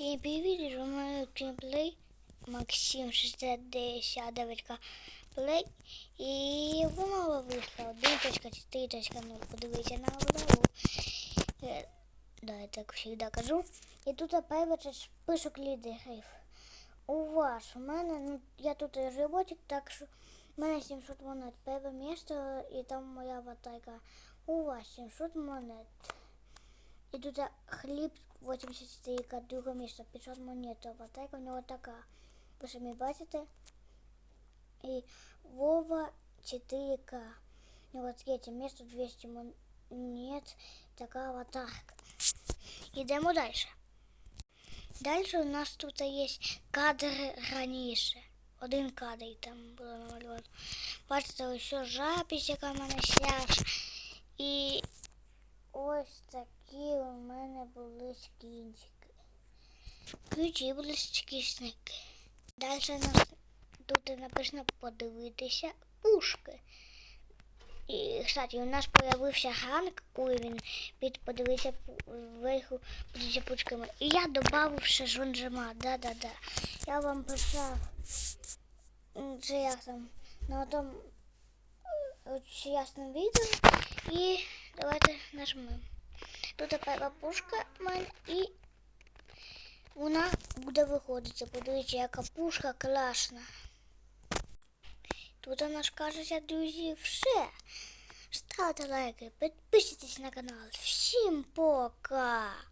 Всім привіт, мене геймплей Максим 69 плей. І воно вийшло 1.4.0. Подивіться на обнову. Е, Да, я так завжди кажу. І тут перше список лідерів. У вас, у мене, ну, я тут роботик, так що у мене 700 монет. Перше місце і там моя аватарка. У вас 700 монет. І тут хліб 84, друге місце, 500 монет, аватарка у нього така. Ви самі бачите. І Вова 4К. У нього третє місце, 200 монет, така аватарка. Йдемо далі. Далі у нас тут є кадр раніше. Один кадр там було намальовано. Бачите, ось запись, яка в мене. І у мене були скінчики. Ключі були скісники. Далі нас тут написано подивитися пушки. І, кстати, у нас появився ганг уровень під подивитися пу- вверху, подивитися пучками. І я додав ще жонжима, да-да-да. Я вам писав, це як там, на тому ясному відео. І давайте нажмемо. Тут така пушка в мене і вона буде виходити. Подивіться, яка пушка класна. Тут у нас кажеться, друзі, все. Ставте лайки, підписуйтесь на канал. Всім пока!